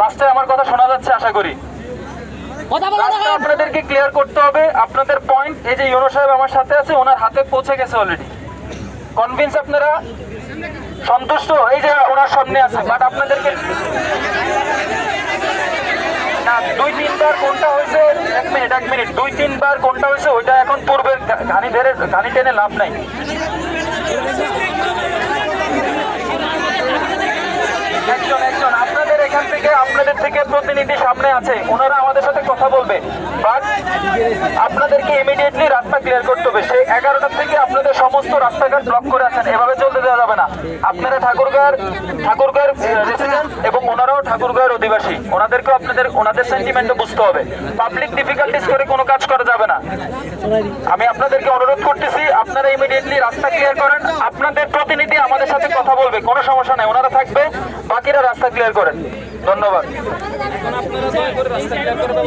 লাস্টে আমার কথা শোনা যাচ্ছে আশা করি। আপনাদেরকে ক্লিয়ার করতে হবে আপনাদের পয়েন্ট এই যে ইউনো সাহেব আমার সাথে আছে ওনার হাতে পৌঁছে গেছে অলরেডি কনভিন্স আপনারা? সন্তুষ্ট? এই যে ওনার সামনে আছে বাট আপনাদেরকে না দুই তিনবার কোনটা হয়েছে এক মিনিট এক মিনিট। দুই তিনবার কোনটা হয়েছে ওইটা এখন পূর্বের ঘানি ধরে ঘানি টেনে লাভ নাই একজন একজন আপনাদের এখান থেকে আপনাদের থেকে প্রতিনিধি সামনে আছে, ওনারা আমাদের সাথে কথা বলবে। বাট আপনাদেরকে ইমিডিয়েটলি রাস্তা ক্লিয়ার করতে হবে। সেই এগারোটা থেকে আপনাদের সমস্ত রাস্তাঘাট ব্লক করে আছেন, এভাবে চলতে দেওয়া যাবে না। আপনারা ঠাকুরগাঁর ঠাকুরগাঁর এবং ওনারাও ঠাকুরগাঁর অধিবাসী। ওনাদেরকেও আপনাদের, ওনাদের সেন্টিমেন্টও বুঝতে হবে। পাবলিক ডিফিকাল্টিস করে কোনো কাজ করা যাবে না। আমি আপনাদেরকে অনুরোধ করতেছি, আপনারা ইমিডিয়েটলি রাস্তা ক্লিয়ার করেন। আপনাদের প্রতিনিধি আমাদের সাথে কথা বলবে, কোনো সমস্যা নাই। ওনারা থাকবে, বাকিরা রাস্তা ক্লিয়ার করেন। ধন্যবাদ। bastante acuerdo.